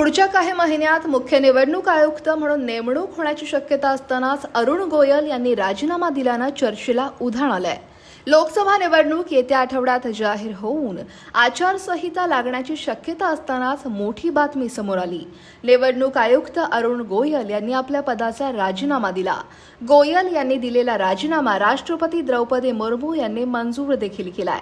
पुढच्या काही महिन्यात मुख्य निवडणूक आयुक्त म्हणून नेमणूक होण्याची शक्यता असतानाच अरुण गोयल यांनी राजीनामा दिल्यानं चर्चेला उधाण आलंय. लोकसभा निवडणूक येत्या आठवड्यात जाहीर होऊन आचारसंहिता लागण्याची शक्यता असतानाच मोठी बातमी समोर आली. निवडणूक आयुक्त अरुण गोयल यांनी आपल्या पदाचा राजीनामा दिला. गोयल यांनी दिलेला राजीनामा राष्ट्रपती द्रौपदी मुर्मू यांनी मंजूर देखील केलाय.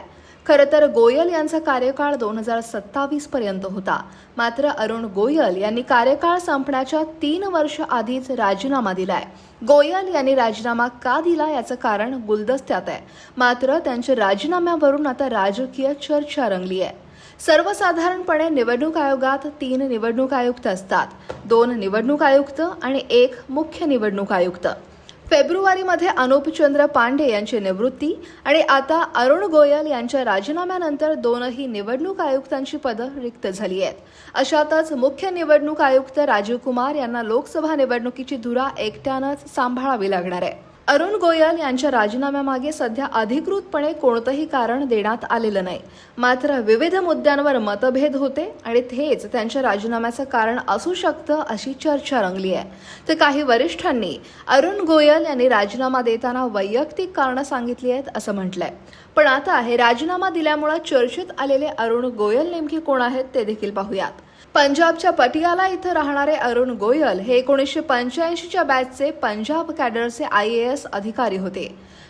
खरं तर गोयल यांचा कार्यकाळ दोन हजार सत्तावीस पर्यंत होता. मात्र अरुण गोयल यांनी कार्यकाळ संपण्याच्या तीन वर्ष आधीच राजीनामा दिलाय. गोयल यांनी राजीनामा का दिला याचं कारण गुलदस्त्यात आहे. मात्र त्यांच्या राजीनाम्यावरून आता राजकीय चर्चा रंगली आहे सर्वसाधारणपणे निवडणूक आयोगात तीन निवडणूक आयुक्त असतात. दोन निवडणूक आयुक्त आणि एक मुख्य निवडणूक आयुक्त. फेब्रुवारीमध्ये अनुपचंद्र पांडे यांची निवृत्ती आणि आता अरुण गोयल यांच्या राजीनाम्यानंतर दोनही निवडणूक आयुक्तांची पदं रिक्त झाली आहेत. अशातच मुख्य निवडणूक आयुक्त राजीव कुमार यांना लोकसभा निवडणुकीची धुरा एकट्यानंच सांभाळावी लागणार आहे. अरुण गोयल यांच्या राजीनाम्यामागे सध्या अधिकृतपणे कोणतंही कारण देण्यात आलेलं नाही. मात्र विविध मुद्द्यांवर मतभेद होते आणि तेच त्यांच्या राजीनाम्याचं कारण असू शकतं अशी चर्चा रंगली आहे. तर काही वरिष्ठांनी अरुण गोयल यांनी राजीनामा देताना वैयक्तिक कारणं सांगितली आहेत असं म्हटलंय. पण आता हे राजीनामा दिल्यामुळे चर्चेत आलेले अरुण गोयल नेमके कोण आहेत ते देखील पाहूयात. पंजाबच्या पटियाला इथं राहणारे अरुण गोयल हे एकोणीसशे पंच्याऐंशीच्या बॅचचे पंजाब कॅडरचे आय ए एस अधिकारी होते.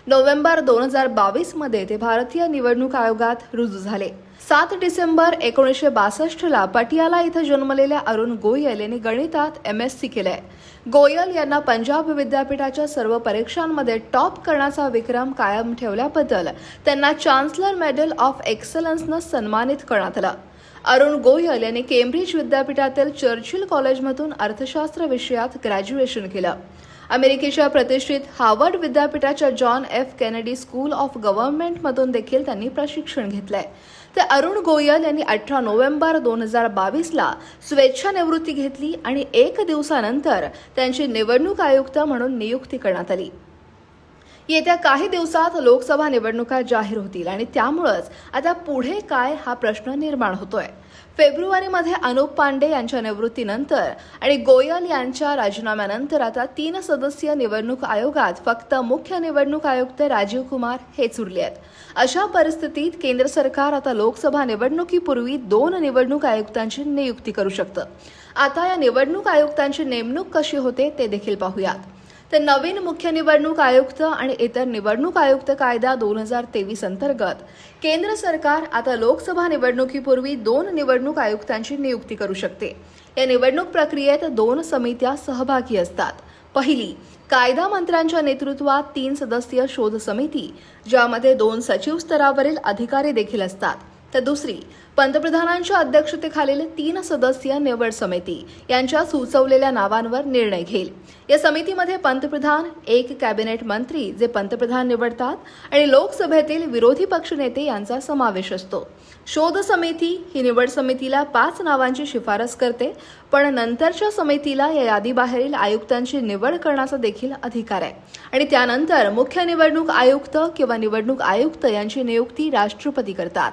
नोव्हेंबर दोन हजार बावीसमध्ये ते भारतीय निवडणूक आयोगात रुजू झाले. सात डिसेंबर एकोणीसशे बासष्टला पटियाला इथं जन्मलेल्या अरुण गोयल यांनी गणितात एम एस सी केलंय. गोयल यांना पंजाब विद्यापीठाच्या सर्व परीक्षांमध्ये टॉप करण्याचा विक्रम कायम ठेवल्याबद्दल त्यांना चान्सलर मेडल ऑफ एक्सलन्सनं सन्मानित करण्यात आलं. अरुण गोयल यांनी केम्ब्रिज विद्यापीठातील चर्चिल कॉलेजमधून अर्थशास्त्र विषयात ग्रॅज्युएशन केलं. अमेरिकेच्या प्रतिष्ठित हार्वर्ड विद्यापीठाच्या John F Kennedy school of गव्हर्नमेंटमधून देखील त्यांनी प्रशिक्षण घेतलंय. तर अरुण गोयल यांनी अठरा नोव्हेंबर दोन हजार बावीसला स्वेच्छानिवृत्ती घेतली आणि एक दिवसानंतर त्यांची निवडणूक आयुक्त म्हणून नियुक्ती करण्यात आली. येत्या काही दिवसात लोकसभा निवडणुका जाहीर होतील आणि त्यामुळंच आता पुढे काय हा प्रश्न निर्माण होतोय. फेब्रुवारीमध्ये अनुप पांडे यांच्या निवृत्तीनंतर आणि गोयल यांच्या राजीनाम्यानंतर आता तीन सदस्यीय निवडणूक आयोगात फक्त मुख्य निवडणूक आयुक्त राजीव कुमार हेच उरले आहेत. अशा परिस्थितीत केंद्र सरकार आता लोकसभा निवडणुकीपूर्वी दोन निवडणूक आयुक्तांची नियुक्ती करू शकतं. आता या निवडणूक आयुक्तांची नेमणूक कशी होते ते देखील पाहूयात. तर नवीन मुख्य निवडणूक आयुक्त आणि इतर निवडणूक आयुक्त कायदा दोन हजार तेवीस अंतर्गत. केंद्र सरकार आता लोकसभा निवडणुकीपूर्वी दोन निवडणूक आयुक्तांची नियुक्ती करू शकते. या निवडणूक प्रक्रियेत दोन समित्या सहभागी असतात. पहिली कायदा मंत्र्यांच्या नेतृत्वात तीन सदस्यीय शोध समिती ज्यामध्ये दोन सचिव स्तरावरील अधिकारी देखील असतात. तर दुसरी पंतप्रधानांच्या अध्यक्षतेखालील तीन सदस्यीय निवड समिती यांच्या सुचवलेल्या नावांवर निर्णय घेईल. या समितीमध्ये पंतप्रधान एक कॅबिनेट मंत्री जे पंतप्रधान निवडतात आणि लोकसभेतील विरोधी पक्षनेते यांचा समावेश असतो. शोध समिती ही निवड समितीला पाच नावांची शिफारस करते पण नंतरच्या समितीला या यादीबाहेरील आयुक्तांची निवड करण्याचा देखील अधिकार आहे. आणि त्यानंतर मुख्य निवडणूक आयुक्त किंवा निवडणूक आयुक्त यांची नियुक्ती राष्ट्रपती करतात.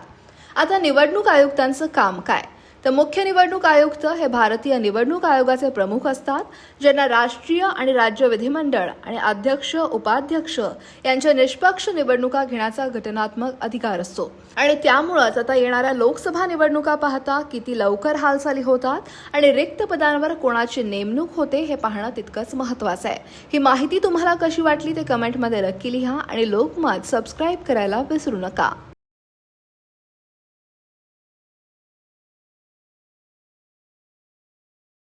आता निवडणूक आयुक्तांचं काम काय? तर मुख्य निवडणूक आयुक्त हे भारतीय निवडणूक आयोगाचे प्रमुख असतात ज्यांना राष्ट्रीय आणि राज्य विधिमंडळ आणि अध्यक्ष उपाध्यक्ष यांच्या निष्पक्ष निवडणुका घेण्याचा घटनात्मक अधिकार असतो. आणि त्यामुळंच आता येणाऱ्या लोकसभा निवडणुका पाहता किती लवकर हालचाली होतात आणि रिक्त पदांवर कोणाची नेमणूक होते हे पाहणं तितकंच महत्त्वाचं आहे. ही माहिती तुम्हाला कशी वाटली ते कमेंटमध्ये नक्की लिहा आणि लोकमत सबस्क्राईब करायला विसरू नका.